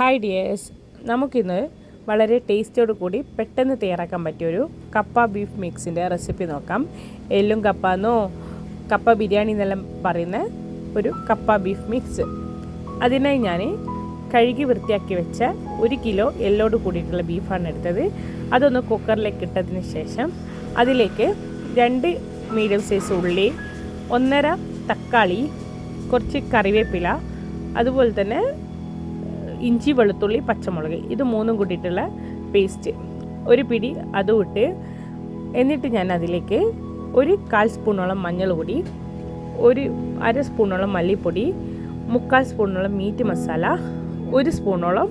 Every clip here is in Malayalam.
ഹായ് ഡിയേഴ്സ് നമുക്കിന്ന് വളരെ ടേസ്റ്റോട് കൂടി പെട്ടെന്ന് തയ്യാറാക്കാൻ പറ്റിയൊരു കപ്പ ബീഫ് മിക്സിന്റെ റെസിപ്പി നോക്കാം. എല്ലും കപ്പ എന്നോ കപ്പ ബിരിയാണി എന്നെല്ലാം പറയുന്ന ഒരു കപ്പ ബീഫ് മിക്സ് അതിനായി ഞാൻ കഴുകി വൃത്തിയാക്കി വെച്ച ഒരു കിലോ എല്ലോട് കൂടിയിട്ടുള്ള ബീഫാണ് എടുത്തത്. അതൊന്ന് കുക്കറിലേക്ക് ഇട്ടതിന് ശേഷം അതിലേക്ക് രണ്ട് മീഡിയം സൈസ് ഉള്ളി ഒന്നര തക്കാളി കുറച്ച് കറിവേപ്പില അതുപോലെ തന്നെ ഇഞ്ചി വെളുത്തുള്ളി പച്ചമുളക്. ഇത് മൂന്നും കൂട്ടിയിട്ടുള്ള പേസ്റ്റ്. ഒരു പിടി അതും ഇട്ട് എന്നിട്ട് ഞാൻ അതിലേക്ക് ഒരു കാൽ സ്പൂണോളം മഞ്ഞൾ പൊടി ഒരു അര സ്പൂണോളം മല്ലിപ്പൊടി മുക്കാൽ സ്പൂണോളം മീറ്റ് മസാല ഒരു സ്പൂണോളം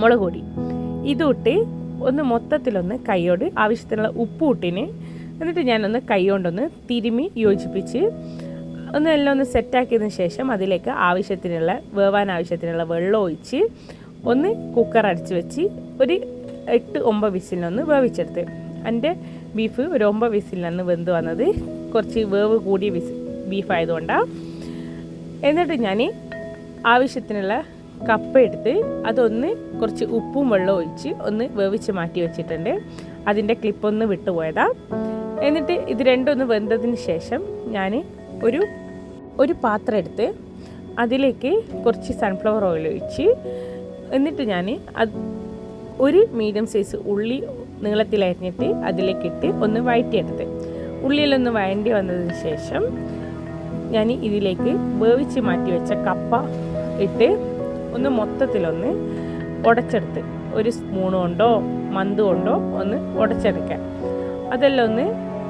മുളക് പൊടി. ഇതിട്ട് ഒന്ന് മൊത്തത്തിലൊന്ന് കൈയോട് ആവശ്യത്തിനുള്ള ഉപ്പ് ഇട്ടിന്. എന്നിട്ട് ഞാനൊന്ന് കൈ കൊണ്ടൊന്ന് തിരുമി യോജിപ്പിച്ച് ഒന്ന് എല്ലാം ഒന്ന് സെറ്റാക്കിയതിന് ശേഷം അതിലേക്ക് ആവശ്യത്തിനുള്ള വേവാൻ ആവശ്യത്തിനുള്ള വെള്ളം ഒഴിച്ച് ഒന്ന് കുക്കർ അടിച്ച് വെച്ച് ഒരു എട്ട് ഒമ്പത് വിസിലിനൊന്ന് വേവിച്ചെടുത്ത്. എന്റെ ബീഫ് ഒരു ഒമ്പത് വിസിലിനാണ് വെന്ത് വന്നത് കുറച്ച് വേവ് കൂടിയ വിസ് ബീഫ് ആയതുകൊണ്ടാണ് എന്നിട്ട് ഞാൻ ആവശ്യത്തിനുള്ള കപ്പ എടുത്ത് അതൊന്ന് കുറച്ച് ഉപ്പും വെള്ളവും ഒഴിച്ച് ഒന്ന് വേവിച്ച് മാറ്റി വെച്ചിട്ടുണ്ട്. അതിന്റെ ക്ലിപ്പൊന്ന് വിട്ടുപോയതാണ് എന്നിട്ട് ഇത് രണ്ടൊന്ന് വെന്തതിന് ശേഷം ഞാൻ ഒരു ഒരു പാത്രം എടുത്ത് അതിലേക്ക് കുറച്ച് സൺഫ്ലവർ ഓയിൽ ഒഴിച്ച് എന്നിട്ട് ഞാൻ അത് ഒരു മീഡിയം സൈസ് ഉള്ളി നീളത്തിൽ അരിഞ്ഞിട്ട് അതിലേക്ക് ഇട്ട് ഒന്ന് വഴറ്റിയെടുത്ത്. ഉള്ളിയിലൊന്ന് വഴണ്ടി വന്നതിന് ശേഷം ഞാൻ ഇതിലേക്ക് വേവിച്ച് മാറ്റി വെച്ച കപ്പ ഇട്ട് ഒന്ന് മൊത്തത്തിലൊന്ന് ഉടച്ചെടുത്ത്. ഒരു സ്പൂൺ കൊണ്ടോ മന്ത് കൊണ്ടോ ഒന്ന് ഉടച്ചെടുക്കാൻ അതെല്ലാം ഒന്ന്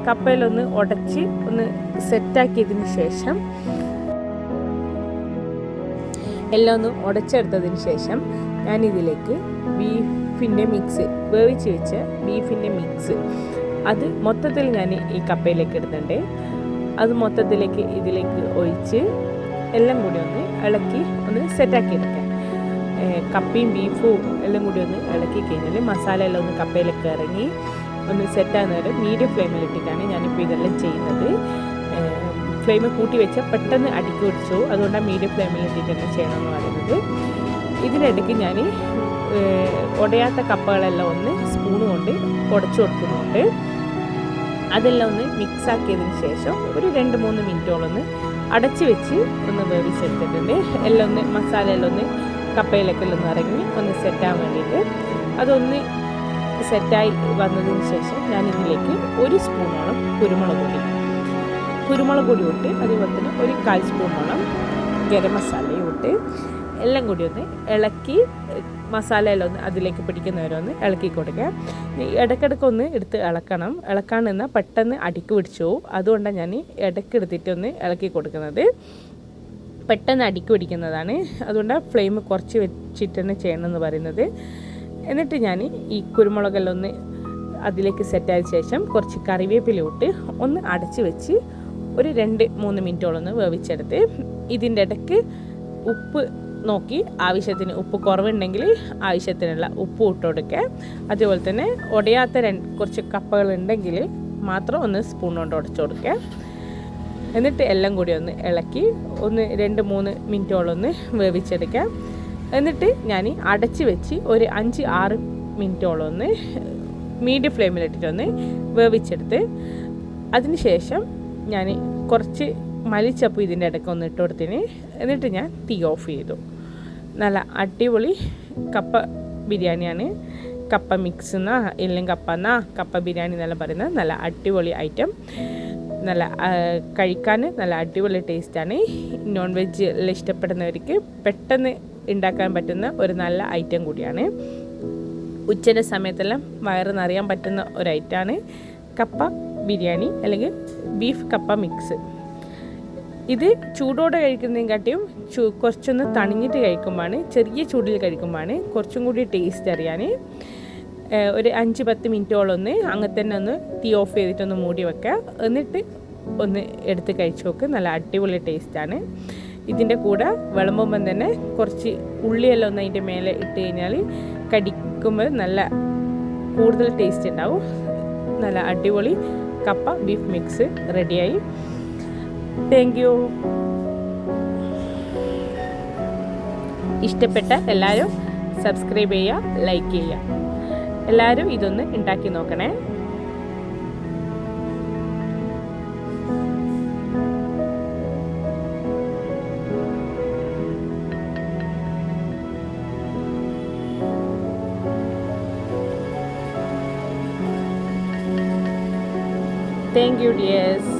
കപ്പയിലൊന്ന് ഉടച്ച് ഒന്ന് സെറ്റാക്കിയതിന് ശേഷം എല്ലാം ഒന്ന് ഉടച്ചെടുത്തതിന് ശേഷം ഞാൻ ഇതിലേക്ക് ബീഫിന്റെ മിക്സ് വേവിച്ച് വെച്ച ബീഫിന്റെ മിക്സ്. അത് മൊത്തത്തിൽ ഞാൻ ഈ കപ്പയിലേക്ക് ഇടുന്നുണ്ട്. അത് മൊത്തത്തിലേക്ക് ഇതിലേക്ക് ഒഴിച്ച് എല്ലാം കൂടി ഒന്ന് ഇളക്കി ഒന്ന് സെറ്റാക്കി എടുക്കാം. കപ്പയും ബീഫും എല്ലാം കൂടി ഒന്ന് ഇളക്കി കഴിഞ്ഞാൽ മസാല എല്ലാം ഒന്ന് കപ്പയിലേക്ക് ഇറങ്ങി ഒന്ന് സെറ്റാകുന്ന നേരം മീഡിയം ഫ്ലെയിമിൽ ഇട്ടിട്ടാണ് ഞാനിപ്പോൾ ഇതെല്ലാം ചെയ്യുന്നത്. ഫ്ലെയിം കൂട്ടി വെച്ചാൽ പെട്ടെന്ന് അടുക്കി പിടിച്ചു. അതുകൊണ്ടാണ് മീഡിയം ഫ്ലെയിമിൽ ഇട്ടിട്ട് തന്നെ ചെയ്യണമെന്ന് പറയുന്നത്. ഇതിനിടയ്ക്ക് ഞാൻ ഉടയാത്ത കപ്പകളെല്ലാം ഒന്ന് സ്പൂൺ കൊണ്ട് ഉടച്ചു കൊടുക്കുന്നുണ്ട്. അതെല്ലാം ഒന്ന് മിക്സ് ആക്കിയതിന് ശേഷം ഒരു രണ്ട് മൂന്ന് മിനിറ്റോളം ഒന്ന് അടച്ചു വെച്ച് ഒന്ന് വേവിച്ചെടുത്തിട്ടുണ്ട്. എല്ലാം ഒന്ന് മസാല എല്ലാം ഒന്ന് കപ്പയിലൊക്കെ ഒന്ന് ഇറങ്ങി ഒന്ന് സെറ്റാകാൻ വേണ്ടിയിട്ട്. അതൊന്ന് സെറ്റായി വന്നതിന് ശേഷം ഞാൻ ഇതിലേക്ക് ഒരു സ്പൂണോളം കുരുമുളക് പൊടി. കുരുമുളക് പൊടി ഇട്ട് അതുപോലെ തന്നെ ഒരു കാൽ സ്പൂണോളം ഗരം മസാലയും ഇട്ട് എല്ലാം കൂടി ഒന്ന് ഇളക്കി മസാല എല്ലാം ഒന്ന് അതിലേക്ക് പിടിക്കുന്നവരെ ഒന്ന് ഇളക്കി കൊടുക്കാം ഇടയ്ക്കിടയ്ക്ക് ഒന്ന് എടുത്ത് ഇളക്കണം. ഇളക്കാൻ പെട്ടെന്ന് അടിക്ക് പിടിച്ചു പോകും അതുകൊണ്ടാണ് ഞാൻ ഇടയ്ക്ക് എടുത്തിട്ട് ഒന്ന് ഇളക്കി കൊടുക്കുന്നത്. പെട്ടെന്ന് അടിക്ക് പിടിക്കുന്നതാണ്. അതുകൊണ്ടാണ് ഫ്ലെയിം കുറച്ച് വെച്ചിട്ട് തന്നെ ചെയ്യണമെന്ന് പറയുന്നത്. എന്നിട്ട് ഞാൻ ഈ കുരുമുളകെല്ലാം ഒന്ന് അതിലേക്ക് സെറ്റായ ശേഷം കുറച്ച് കറിവേപ്പിലോട്ട് ഒന്ന് അടച്ച് വെച്ച് ഒരു രണ്ട് മൂന്ന് മിനിറ്റോളം ഒന്ന് വേവിച്ചെടുത്ത് ഇതിന്റെ ഇടയ്ക്ക് ഉപ്പ് നോക്കി. ആവശ്യത്തിന് ഉപ്പ് കുറവുണ്ടെങ്കിൽ ആവശ്യത്തിനുള്ള ഉപ്പ് ഇട്ട് കൊടുക്കുക. അതുപോലെ തന്നെ ഉടയാത്ത രണ്ട് കുറച്ച് കപ്പകൾ ഉണ്ടെങ്കിൽ മാത്രം ഒന്ന് സ്പൂൺ കൊണ്ട് ഉടച്ചു കൊടുക്കുക. എന്നിട്ട് എല്ലാം കൂടി ഒന്ന് ഇളക്കി ഒന്ന് രണ്ട് മൂന്ന് മിനിറ്റോളം ഒന്ന് വേവിച്ചെടുക്കുക. എന്നിട്ട് ഞാൻ അടച്ച് വെച്ച് ഒരു അഞ്ച് ആറ് മിനിറ്റോളം ഒന്ന് മീഡിയം ഫ്ലെയിമിലിട്ടിട്ടൊന്ന് വേവിച്ചെടുത്ത് അതിന് ശേഷം ഞാൻ കുറച്ച് മലിച്ചപ്പ് ഇതിന്റെ ഇടയ്ക്ക് ഒന്ന് ഇട്ട് കൊടുത്തിന്. എന്നിട്ട് ഞാൻ തീ ഓഫ് ചെയ്തു. നല്ല അടിപൊളി കപ്പ ബിരിയാണിയാണ്. കപ്പ മിക്സ് എന്നാ ഇല്ലെങ്കിൽ കപ്പ എന്നാ കപ്പ ബിരിയാണി എന്നെല്ലാം പറയുന്നത്. നല്ല അടിപൊളി ഐറ്റം. നല്ല കഴിക്കാൻ നല്ല അടിപൊളി ടേസ്റ്റാണ്. നോൺ വെജ് ഇഷ്ടപ്പെടുന്നവർക്ക് പെട്ടെന്ന് ഉണ്ടാക്കാൻ പറ്റുന്ന ഒരു നല്ല ഐറ്റം കൂടിയാണ്. ഉച്ചയുടെ സമയത്തെല്ലാം വയറ് നിറയാൻ പറ്റുന്ന ഒരു ഐറ്റമാണ് കപ്പ ബിരിയാണി അല്ലെങ്കിൽ ബീഫ് കപ്പ മിക്സ് ഇത് ചൂടോടെ കഴിക്കുന്നതിനെക്കാട്ടിയും ചൂ കുറച്ചൊന്ന് തണിഞ്ഞിട്ട് കഴിക്കുമ്പോഴാണ് ചെറിയ ചൂടിൽ കഴിക്കുമ്പോഴാണ് കുറച്ചും കൂടി ടേസ്റ്റ് അറിയാൻ ഒരു അഞ്ച് പത്ത് മിനിറ്റോളം ഒന്ന് അങ്ങനെ തന്നെ ഒന്ന് തീ ഓഫ് ചെയ്തിട്ടൊന്ന് മൂടി വെക്കുക. എന്നിട്ട് ഒന്ന് എടുത്ത് കഴിച്ച് നോക്ക്. നല്ല അടിപൊളി ടേസ്റ്റാണ് ഇതിന്റെ കൂടെ വിളമ്പുമ്പം തന്നെ കുറച്ച് ഉള്ളിയെല്ലാം ഒന്ന് അതിന്റെ മേലെ ഇട്ട് കഴിഞ്ഞാൽ കടിക്കുമ്പോൾ നല്ല കൂടുതൽ ടേസ്റ്റ് ഉണ്ടാവും. നല്ല അടിപൊളി കപ്പ ബീഫ് മിക്സ് റെഡിയായി താങ്ക് യു ഇഷ്ടപ്പെട്ട എല്ലാവരും സബ്സ്ക്രൈബ് ചെയ്യുക ലൈക്ക് ചെയ്യുക. എല്ലാവരും ഇതൊന്ന് ഉണ്ടാക്കി നോക്കണേ. Thank you dears